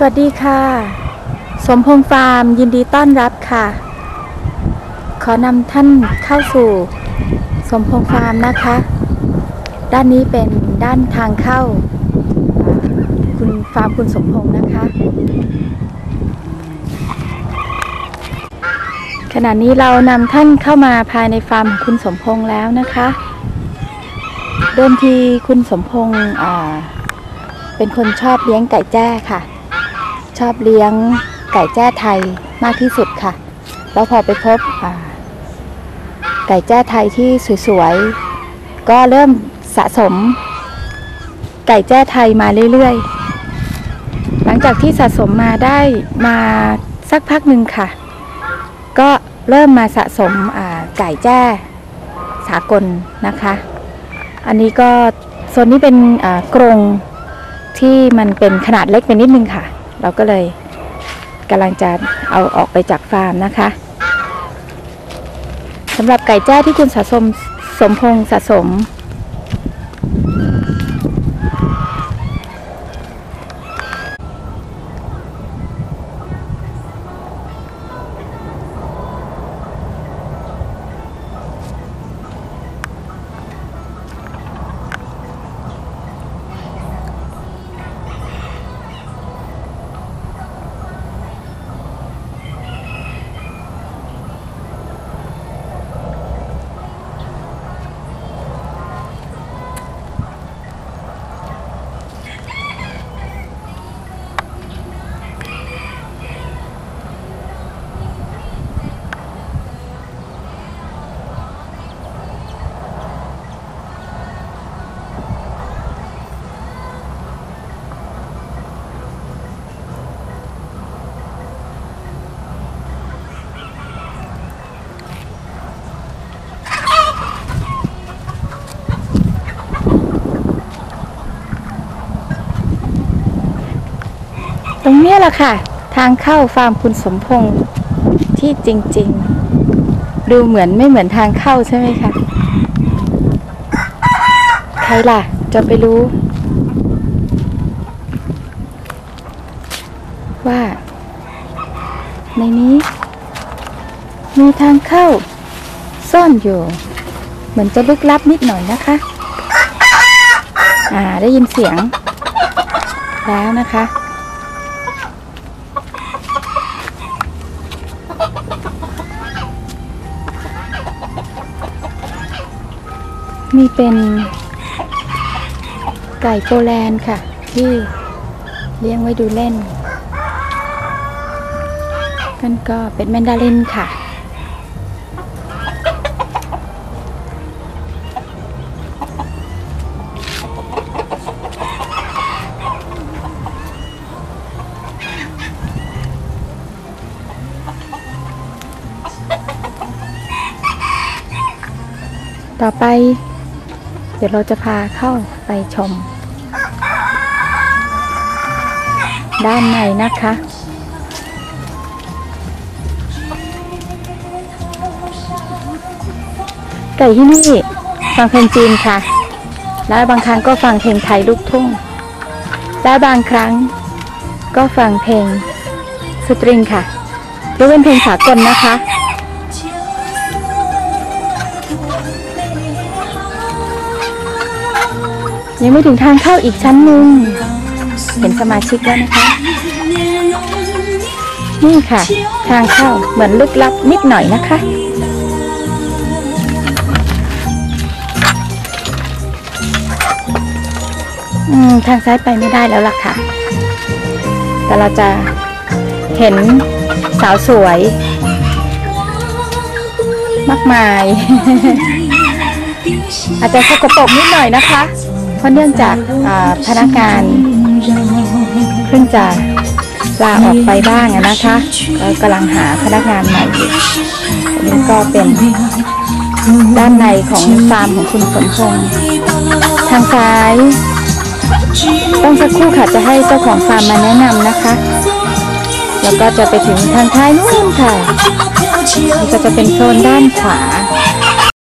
สวัสดีค่ะ สมพงษ์ฟาร์มยินดีต้อนรับค่ะ ขอนำท่านเข้าสู่ สมพงษ์ฟาร์มนะคะ ด้านนี้เป็นด้านทางเข้า คุณฟาร์มคุณสมพงษ์นะคะ ขณะนี้เรานำท่านเข้ามาภายในฟาร์มของคุณสมพงษ์แล้วนะคะเดิมทีคุณสมพงษ์เป็นคนชอบเลี้ยงไก่แจ้ค่ะ ชอบเลี้ยงไก่แจ้ไทยมากที่สุดค่ะ แล้วพอไปพบไก่แจ้ไทยที่สวยๆ ก็เริ่มสะสม ไก่แจ้ไทยมาเรื่อยๆ หลังจากที่สะสมมาได้มาสักพักหนึ่งค่ะ ก็เริ่มมาสะสมไก่แจ้สากลนะคะ อันนี้ก็โซนนี้เป็นกรงที่มันเป็นขนาดเล็กไปนิดนึงค่ะ เราก็เลยกำลังจะเอาออกไปจากฟาร์มนะคะสำหรับไก่แจ้ที่คุณสะสมสมพงษ์สะสม ตรงเนี้ยแหละค่ะ ทางเข้าฟาร์มคุณสมพงษ์ที่จริง ๆ ดูเหมือนไม่เหมือนทางเข้าใช่ไหมคะใครล่ะ จะไปรู้ ว่า ในนี้ มีทางเข้า ซ่อนอยู่ เหมือนจะลึกลับนิดหน่อยนะคะ อ่าได้ยินเสียง แล้วนะคะ นี่เป็นไก่โปแลนด์ค่ะ ที่เลี้ยงไว้ดูเล่นกันก็เป็นแมนดารินค่ะ ต่อไป เดี๋ยวเราจะพาเข้าไปชม ด้านในนะคะ ไก่ที่นี่ฟังเพลงจีนค่ะ และบางครั้งก็ฟังเพลงไทยลูกทุ่ง และบางครั้งก็ฟังเพลงสตริงค่ะยกเว้นเพลงสากลนะคะ ยังไม่ถึงทางเข้าอีกชั้นหนึ่งเห็นสมาชิกแล้วนะคะ นี่ค่ะ ทางเข้าเหมือนลึกลับนิดหน่อยนะคะ อืม ทางซ้ายไปไม่ได้แล้วล่ะค่ะ แต่เราจะเห็นสาวสวย มากมาย อาจจะสกปรกนิดหน่อยนะคะ เพราะเนื่องจากพนักงานเพิ่งจะลาออกไปบ้างนะคะก็กำลังหาพนักงานใหม่อยู่อันนี้ก็เป็นด้านในของฟาร์มของคุณสมพงษ์ทางซ้าย ต้องสักครู่ค่ะจะให้เจ้าของฟาร์มมาแนะนำนะคะ แล้วก็จะไปถึงทางท้ายนู่นค่ะนี่ก็จะเป็นโซนด้านขวา